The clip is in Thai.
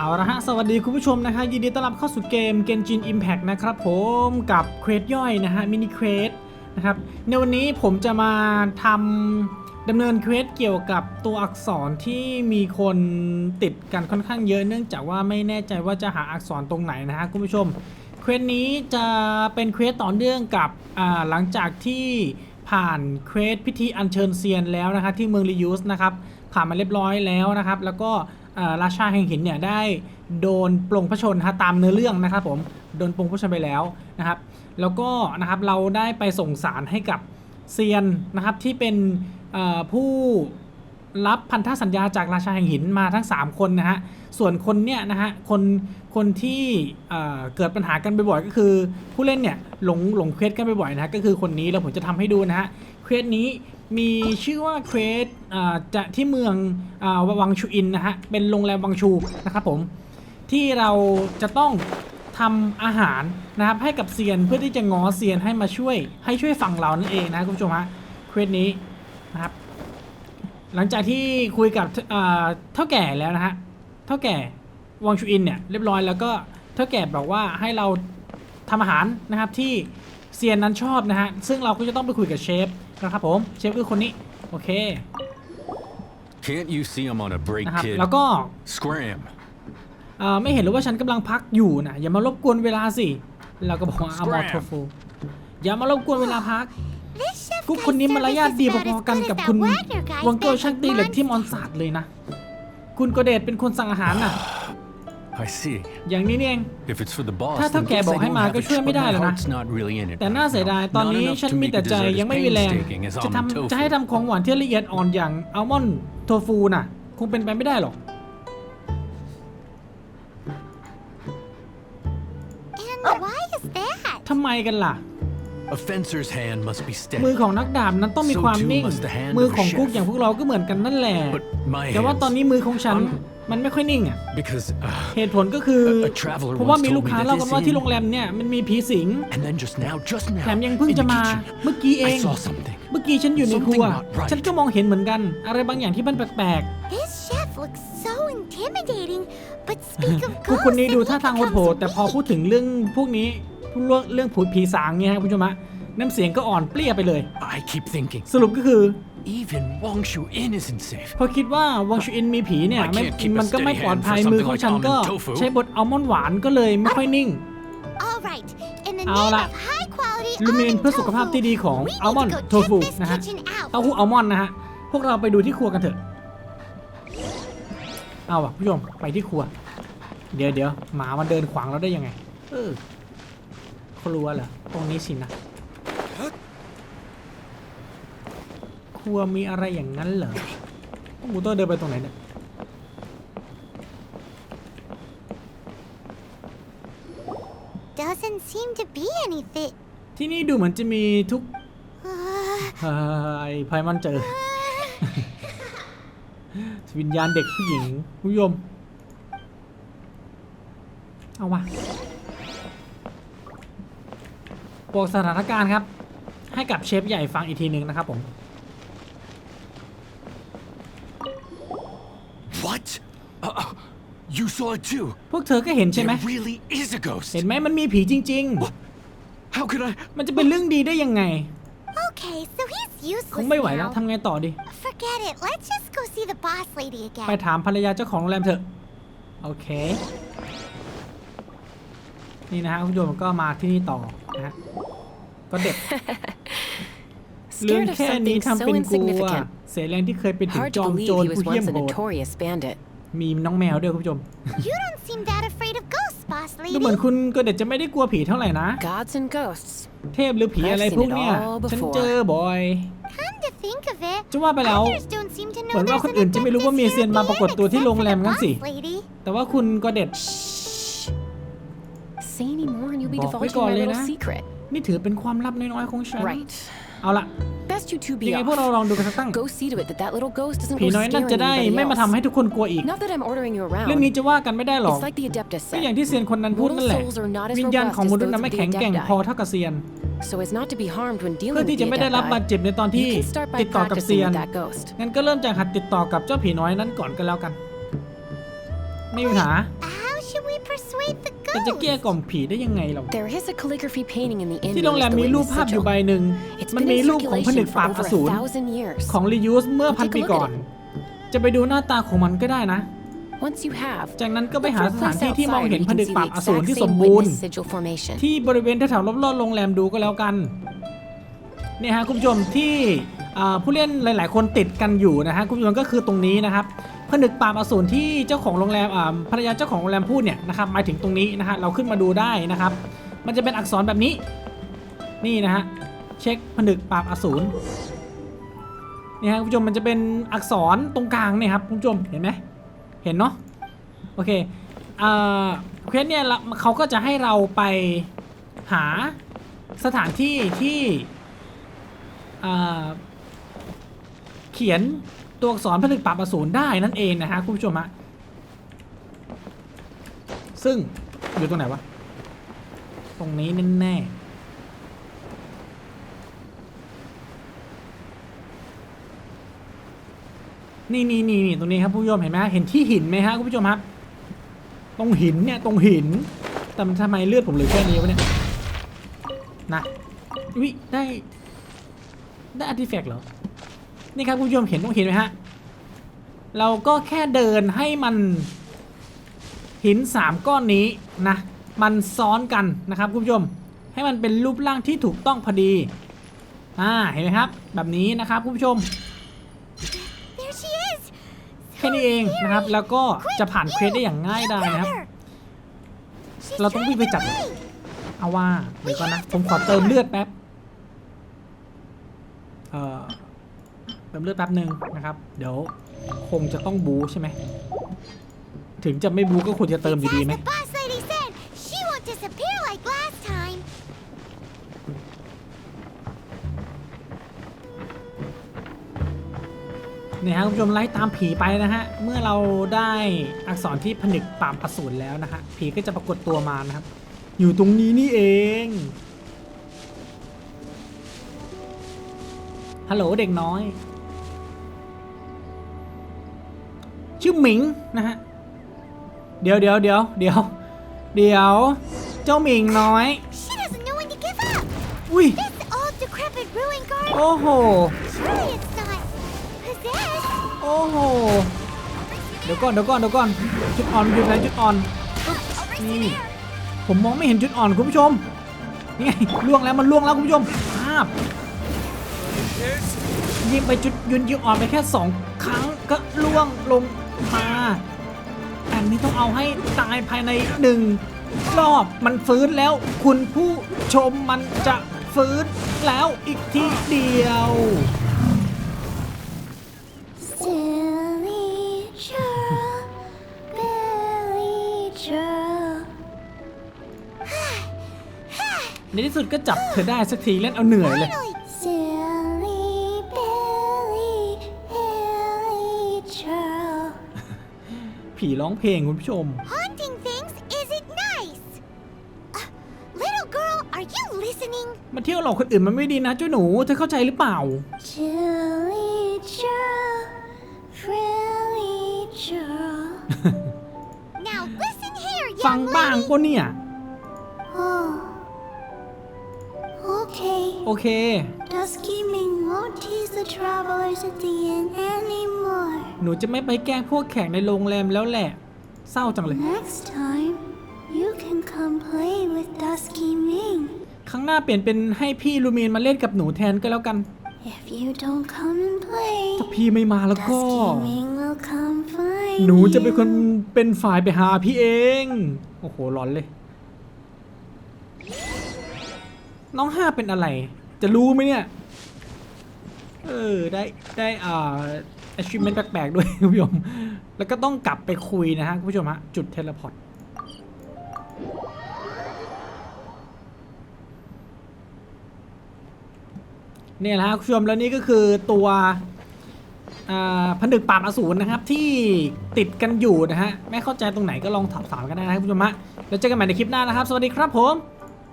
เอาละฮะ สวัสดีคุณผู้ชมนะคะยินดีต้อนรับเข้าสู่เกม Genshin Impact นะครับผมกับเควสย่อยนะฮะมินิเควสนะครับในวันนี้ผมจะมาทำดำเนินเควสเกี่ยวกับตัวอักษรที่มีคนติดกันค่อนข้างเยอะเนื่องจากว่าไม่แน่ใจว่าจะหาอักษรตรงไหนนะฮะคุณผู้ชมเควสนี้จะเป็นเควสต่อเนื่องกับหลังจากที่ผ่านเควสพิธีอัญเชิญเซียนแล้วนะครับที่เมืองรียูสนะครับผ่านมาเรียบร้อยแล้วนะครับ แล้วก็ ราชาแห่งหินเนี่ยได้โดนปลงพระชนฮะตามเนื้อเรื่องนะครับผมโดนปลงพระชนไปแล้วนะครับ แล้วก็นะครับเราได้ไปส่งสารให้กับเซียนนะครับที่เป็นผู้รับพันธสัญญาจากราชาแห่งหินมาทั้ง 3 คนนะฮะ ส่วนคนเนี่ยนะฮะ คน คนที่เอ่อเกิดปัญหากันบ่อยๆ ก็คือผู้เล่นเนี่ยหลงหลงเควสกันบ่อยๆนะฮะ ก็คือคนนี้แล้วผมจะทำให้ดูนะฮะ เควสนี้ มีชื่อว่าเควสจะที่เมืองอวังชูอินนะฮะ เป็นโรงแรมวังชูนะครับผม ที่เราจะต้องทำอาหารนะครับให้กับเซียนเพื่อที่จะง้อเซียนให้มาช่วยให้ช่วยฝั่งเรานั่นเองนะคุณผู้ชมฮะเควสนี้นะครับ หลังจากที่คุยกับเอ่อเท่าแก่แล้วนะฮะเท่าแก่วังชูอินเนี่ยเรียบร้อยแล้วก็เท่าแก่บอกว่าให้เราทำอาหารนะครับที่เซียนนั้นชอบนะฮะซึ่งเราก็จะต้องไปคุยกับเชฟ นะครับผมเชฟคือคนนี้ โอเค Can't you see I'm on a break, นะครับ kid? แล้วก็ Scram. เอ่อไม่เห็นหรือว่าฉันกำลังพักอยู่นะอย่ามารบกวนเวลาสิเราก็บอกว่าอามอ Scram โทฟูอย่ามารบกวนเวลาพัก This chef กู guy's คนนี้มาร service ยาท is ดี about พอ as ๆกัน good กับ as คุณ that Wagner guy's วังโก back ช่าง in ตีเหล็กที่มอน Monza. ศาสตร์เลยนะ คุณโกเดชเป็นคนสั่งอาหารน่ะ I see. อย่างนี้นี่เอง If it's for the boss, ถ้า then เท่าแก่ guess บอก I ให้ don't มา have ก็ a ช่วย choice, ไม่ but ได้ my แล้วนะ heart's not really in it แต่ right น่าเสีย now. ดาย ตอน Not นี้ enough ฉัน to มี make แต่ a ใจ dessert ยัง as ไม่มีแรง painstaking as จะ almond ทำ tofu. จะให้ทำของหวานที่ละเอียดอ่อนอย่างอัลมอนด์โทฟูน่ะ คงเป็นไปไม่ได้หรอก And why is that? ทำไมกันล่ะ A fencer's hand must be มือ steady. ของนักดาบนั้นต้องมี So ความ too นิ่ง must the hand มือ of a ของกุ๊ก chef. อย่างพวกเราก็เหมือนกันนั่นแหละ But my แต่ว่า hands, ตอนนี้มือของฉัน I'm- มันไม่ค่อยนิ่งอะ because, uh, เหตุผลก็คือ A- a traveler เพราะว่า once มี told ลูกค้า me that เล่ากัน this ว่าที่ inn- โรงแรมเนี่ยมันมีผีสิง and then just now, just แถ now, มยังเพิ่ง in จะ the มา kitchen, เมื่อกี้เอง I saw something. เมื่อกี้ฉันอยู่ในครัว Something not right. ฉันก็มองเห็นเหมือนกัน อะไรบางอย่างที่มันแปลก This chef looks so intimidating, but speak of ๆคือ ghosts คนนี้ and ดู he ท่าทางโหด becomes ๆแต่พอพูดถึงเรื่องพวกนี้เรื่องเรื่องผูดผีสางเนี่ยฮะคุณผู้ชมฮะน้ำเสียงก็อ่อนเปรี้ยไปเลย I keep thinking, สรุปก็คือ even Wangshu Inn isn't safe. พอคิดว่าวังชูอินมีผีเนี่ย I ไม่ can't keep a มันก็ไม่ steady ปลอดภัย hand for มือของ something ฉัน like ก็ almond tofu ใช้บดอัลมอนด์หวานก็เลยไม่ค่อยนิ่ง All right, in the เอา name ล่ะ of high quality ลูมิน almond เพื่อสุขภาพที่ดีของ tofu, we need อัลมอน to ด์ go โท check ฟู this นะฮะ kitchen out. เต้าหู้อัลมอนด์นะฮะ พวกเราไปดูที่ครัวกันเถอะ เอาอะผู้ชมไปที่ครัว เดี๋ยวเดี๋ยวหมามันเดินขวางเราได้ยังไง เออครัวเหรอตรงนี้สินะ รัวมีอะไรอย่างนั้นเหรอหมูตัวเดินไปตรงไหนเนี่ย Doesn't seem to be anything. ที่นี่ดูเหมือนจะมีทุก Uh, เฮ้ยไพมันเจอ วิญญาณเด็กผู้หญิงผู้ชมเอาวะบอกสถานการณ์ครับ ให้กับเชฟใหญ่ฟังอีกทีหนึ่งนะครับผม What? Uh, uh, you saw it too. พวกเธอก็เห็นใช่ไหม There really is a ghost. เห็นไหมมันมีผีจริง How could I? ๆ มันจะเป็นเรื่องดีได้ยังไง okay, so he's คง useless ไม่ไหวแล้ว now. ทำไงต่อดี Forget it. Let's just go see the boss lady ไป again. ถามภรรยาเจ้าของโรงแรมเถอะ โอเค นี่นะฮะคุณผู้ชมก็มาที่นี่ต่อนะฮะก็เด็ก เรื่อง Scared of แค่นี้ something ทำ so เป็นกลัว insignificant. เสียแรงที่เคยเป็นถึง Hard จ to อม believe โจร he was ผู้เยี่ยม once a โหด notorious bandit. มีน้องแมวด้วยคุณผู้ชม You don't seem that afraid of ghosts, boss ดูเหมือน lady. คุณก็เด็ดจะไม่ได้กลัวผีเท่าไหร่นะ Gods and ghosts. เทพหรือผีอะไรพวกเนี้ย I've seen it all ฉัน before. เจอบ่อย Come to think of it, จะว่าไปแล้ว others don't seem to เหมือน know ว่า there's คน an อื่นจะไม่รู้ว่ามี addictive เซียนมาปรากฏตัวที่โรงแรม except งั้ for น the สิ boss lady. แต่ว่าคุณก็เด็ด Say any more and you'll be บอกไว้ divulging ก่อน my เลย little นะ secret. นี่ถือเป็นความลับน้อยๆของฉัน Right. เอาล่ะ Best you two ยั be งไงพวกเรา off. ลองดูกันสักตั้ง Go see to it that that little ghost doesn't ผี go น้อยนั่น scaring จะได้ anybody ไม่มาทำให้ else. ทุกคนกลัวอีก Not that I'm ordering you เรื่องนี้ around. จะว่ากันไม่ได้หรอก It's like the Adeptus ก็อย่าง said. ที่เซียนคนนั้นพูดนั่นแหละ Mortal souls are not as วิญญาณของมนุษย์นั้น robust as ไม่ those แข็ง of the แกร่ง Adepti. พอเท่ากับเซียน So as not to be harmed when เพื่ dealing อ with ที่ the จะไม่ได้รับบาด Adepti, เจ็บในตอนที่ you can start by ติดต่อกับเซีย practicing น with that ghost. งั้นก็เริ่มจากหัดติดต่อกับเจ้าผีน้อยนั้นก่อนก็แล้วกัน ไม่มีปัญหา How should we persuade the แต่จะเกลี้ย ghost? กล่อมผีได้ยังไงเรา There is a calligraphy painting in the inn ที่โรงแรม known as มี the รูป Witness ภาพอยู่ Sigil. ใบหนึ่ง It's มัน been มี in รูปของผนึก circulation ปราบ for อสูร over a thousand years. ของรียูสเมื่อพันปีก่อน จะไปดูหน้าตาของมันก็ได้นะ Once you have, จากนั้นก็ไป look หา for a สถาน place ที่ที่มอง outside เห็น where you ผ can นึก see ปราบ the อสูร exact ที่สม same บูรณ์ witness sigil formation. ที่บริเวณแถวๆรอบๆโรงแรมดูก็แล้วกัน เนี่ยฮะคุณผู้ชมที่อ่าผู้เล่นหลาย ๆ คนติดกันอยู่นะฮะคุณผู้ชมก็คือตรงนี้นะครับ ผนึกปราบอสูรที่เจ้าของโรงแรมอ่าภรรยาเจ้าของโรงแรมพูดเนี่ยนะครับหมายถึงตรงนี้นะฮะเราขึ้นมาดูได้นะครับ มันจะเป็นอักษรแบบนี้ นี่นะฮะเช็คผนึกปราบอสูรนี่ฮะคุณผู้ชมมันจะเป็นอักษรตรงกลางเนี่ยครับคุณผู้ชมเห็นไหมเห็นเนาะโอเคเอ่าเควสเนี่ยเราเขาก็จะให้เราไปหาสถานที่ที่อ่าเขียน ตัวอักษรผนึกปราบอสูรได้นั่นเองนะฮะคุณผู้ชมฮะซึ่งอยู่ตรงไหนวะ ตรงนี้แน่ๆนี่นี่นี่นี่ตรงนี้ครับคุณผู้ชมเห็นไหมฮะเห็นที่หินไหมฮะคุณผู้ชมครับตรงหินเนี่ยตรงหินแต่มันทำไมเลือดผมเหลือแค่นี้วะเนี่ยนะวิได้ได้อาร์ติแฟกต์เหรอ นี่ครับคุณผู้ชมเห็นตรงหินไหมฮะ เราก็แค่เดินให้มันหินสามก้อนนี้นะ มันซ้อนกันนะครับคุณผู้ชม ให้มันเป็นรูปร่างที่ถูกต้องพอดี อ่า เห็นไหมครับ แบบนี้นะครับคุณผู้ชม There she is. แค่นี้เองนะครับ แล้วก็จะผ่านเควสได้อย่างง่ายดายนะครับ She's เราต้องวิ่งไปจับ driving away. เอาว่า เดี๋ยวก่อนนะ ผมขอเติมเลือดแป๊บ เอ่อ เติมเลือดแป๊บหนึ่งนะครับ เดี๋ยวคงจะต้องบูใช่ไหม ถึงจะไม่บูก็ควรจะเติมอยู่ It's ดี as ไหม the boss lady said. She won't disappear like last time. เนี่ยฮะคุณผู้ชมไล่ตามผีไปนะฮะ เมื่อเราได้อักษรที่ผนึกปราบอสูรแล้วนะฮะ ผีก็จะปรากฏตัวมานะครับ อยู่ตรงนี้นี่เอง ฮัลโหลเด็กน้อย หมิงนะฮะ เดี๋ยวเดี๋ยวเดี๋ยวเดี๋ยวเดี๋ยว เจ้าหมิงน้อย She doesn't know when to give up. อุ้ย This old decrepit ruin guard. โอ้โห Surely it's not possessed. โอ้โห เดี๋ยวก่อนเดี๋ยวก่อนเดี๋ยวก่อน จุดอ่อนอยู่ไหนจุดอ่อนนี่ผมมองไม่เห็นจุดอ่อนคุณผู้ชม นี่ไงล่วงแล้วมันล่วงแล้วคุณผู้ชมภาพยิงไปจุดยืนจุดอ่อนไปแค่สองครั้งก็ล่วงลงมาอั นนี้ต้องเอาให้ตายภายในหนึ่งรอบมันฟื้นแล้ว คุณผู้ชมมันจะฟื้นแล้วอีกทีเดียว Silly churl, Billy churl. ในที่สุดก็จับเธอได้สักทีเล่นเอาเหนื่อยเลย Finally. ผีร้องเพลงคุณผู้ชม Haunting things isn't nice. Uh, little girl, are you listening? มาเที่ยวหลอกคนอื่นมันไม่ดีนะเจ้าหนูเธอเข้าใจหรือเปล่า Chilly churl, frilly churl. now listen here, ฟัง young บ้าง lady. ปะเนี่ย Oh. Okay. โอเค Dusky Ming won't tease the travelers at the inn anymore. หนูจะไม่ไปแกล้งพวกแขกในโรงแรมแล้วแหละ เศร้าจังเลย Next time, you can come play with Dusky Ming. ครั้งหน้าเปลี่ยนเป็นให้พี่ลูมีนมาเล่นกับหนูแทนก็แล้วกัน If you don't come and play, ถ้าพี่ไม่มาแล้วก็ Dusky Ming will come find หนูจะเป็นคน you. เป็นฝ่ายไปหาพี่เอง โอ้โหร้อนเลย น้องห้าเป็นอะไร จะรู้ไหมเนี่ย เออได้ได้อ่า achievement แปลกๆด้วยคุณผู้ชม แล้วก็ต้องกลับไปคุยนะฮะคุณผู้ชมฮะจุดเทเลพอร์ตเนี่ยนะฮะคุณผู้ชมแล้วนี่ก็คือตัวผนึกปราบอสูรนะครับ ที่ติดกันอยู่นะฮะ ไม่เข้าใจตรงไหนก็ลองถามถามกันได้นะครับคุณผู้ชมฮะแล้วเจอกันใหม่ในคลิปหน้านะครับ สวัสดีครับผม